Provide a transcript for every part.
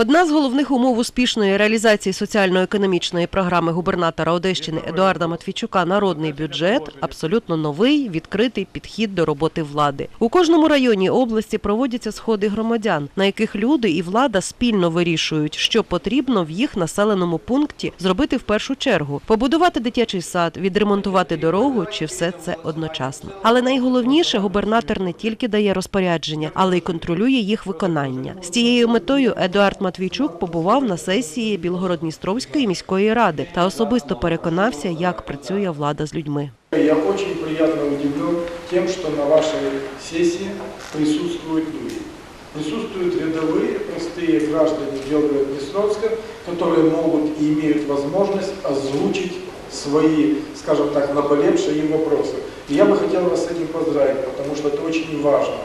Одна з головних умов успішної реалізації соціально-економічної програми губернатора Одещини Едуарда Матвійчука Народний бюджет абсолютно новий відкритий підхід до роботи влади. У кожному районі області проводяться сходи громадян, на яких люди і влада спільно вирішують, що потрібно в їх населеному пункті зробити в першу чергу: побудувати дитячий сад, відремонтувати дорогу чи все це одночасно. Але найголовніше губернатор не тільки дає розпорядження, але й контролює їх виконання. З цією метою Едуард Матвійчук побував на сесії Білгород-Дністровської міської ради та особисто переконався, як працює влада з людьми. Я очень приятно удивлен тем, что на вашей сессии присутствуют люди. Присутствуют рядовые, простые граждане Белгорода-Днестровска, которые могут и имеют возможность озвучить свои, скажем так, наболевшие им вопросы. И я бы хотел вас с этим поздравить, потому что это очень важно.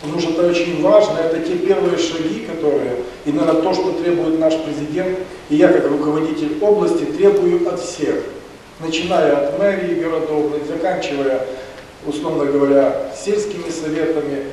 Потому что это очень важно, это те первые шаги, которые, именно то, что требует наш президент, и я как руководитель области требую от всех начиная от мэрии городов, заканчивая, условно говоря, сельскими советами,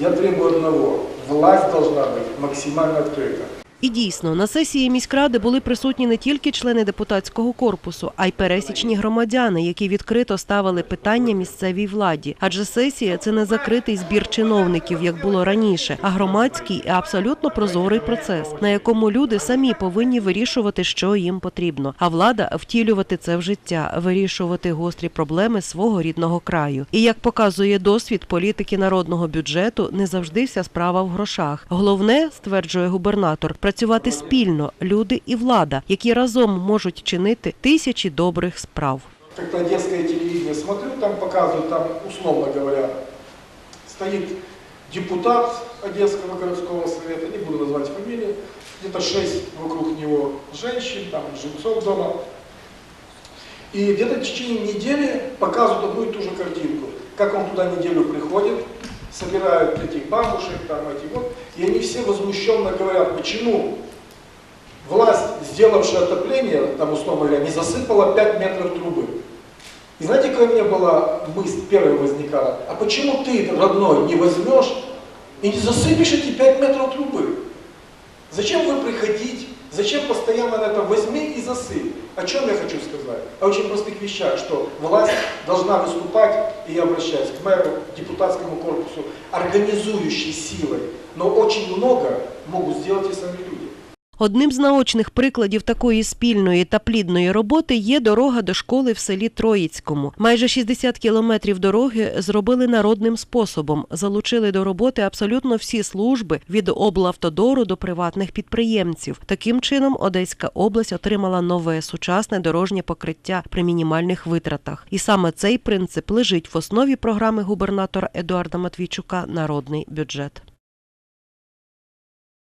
я требую одного. Власть должна быть максимально открыта. І дійсно, на сесії міськради були присутні не тільки члени депутатського корпусу, а й пересічні громадяни, які відкрито ставили питання місцевій владі. Адже сесія це не закритий збір чиновників, як було раніше, а громадський і абсолютно прозорий процес, на якому люди самі повинні вирішувати, що їм потрібно. А влада втілювати це в життя, вирішувати гострі проблеми свого рідного краю. І як показує досвід політики народного бюджету, не завжди вся справа в грошах. Головне, стверджує губернатор, працювати спільно люди і влада, які разом можуть чинити тисячі добрих справ. Как-то одесское телевидение смотрю, там показывают, там, условно говоря, стоит депутат Одесского городского совета, не буду называть фамилии, где-то шесть вокруг него женщин, там, жильцов дома. И где-то в течение недели показывают одну и ту же картинку. Как он туда неделю приходит, собирают этих бабушек, там, эти вот, и они все возмущенно говорят, почему власть, сделавшая отопление, там, условно говоря, не засыпала 5 метров трубы. И знаете, какая у меня была мысль, первая возникала, а почему ты, родной, не возьмешь и не засыпешь эти 5 метров трубы? Зачем вы приходить? Зачем постоянно на это возьми и засыпь? О чем я хочу сказать? О очень простых вещах, что власть должна выступать, и я обращаюсь к мэру, депутатскому корпусу, организующей силой. Но очень много могут сделать и сами люди. Одним з наочних прикладів такої спільної та плідної роботи є дорога до школи в селі Троїцькому. Майже 60 кілометрів дороги зробили народним способом, залучили до роботи абсолютно всі служби від облавтодору до приватних підприємців. Таким чином, Одеська область отримала нове сучасне дорожнє покриття при мінімальних витратах. І саме цей принцип лежить в основі програми губернатора Едуарда Матвійчука Народний бюджет.